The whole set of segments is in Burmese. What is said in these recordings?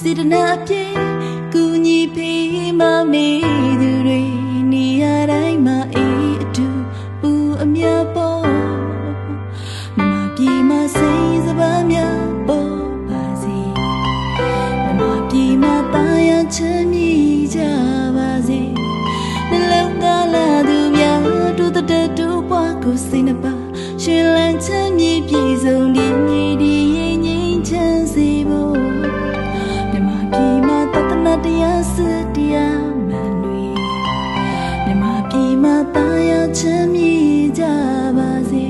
စေတနာပြေကူညီပေးမမေသူ ချမ်းမြေကြပါစေ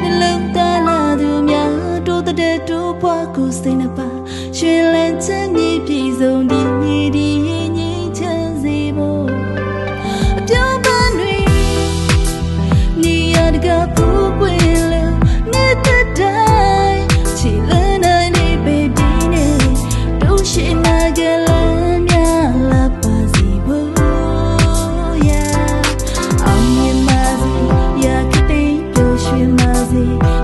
နှလုံးသားလာသူများတို့တဲ့တို့ဘွားကိုစိတ်နှပါရွှင်လန်းချမ်းမြေပြည်စုံဒီမြေဒီငြိမ်းချမ်းစေဖို့အပြောင်းပန်းတွေနေရာတကာ see.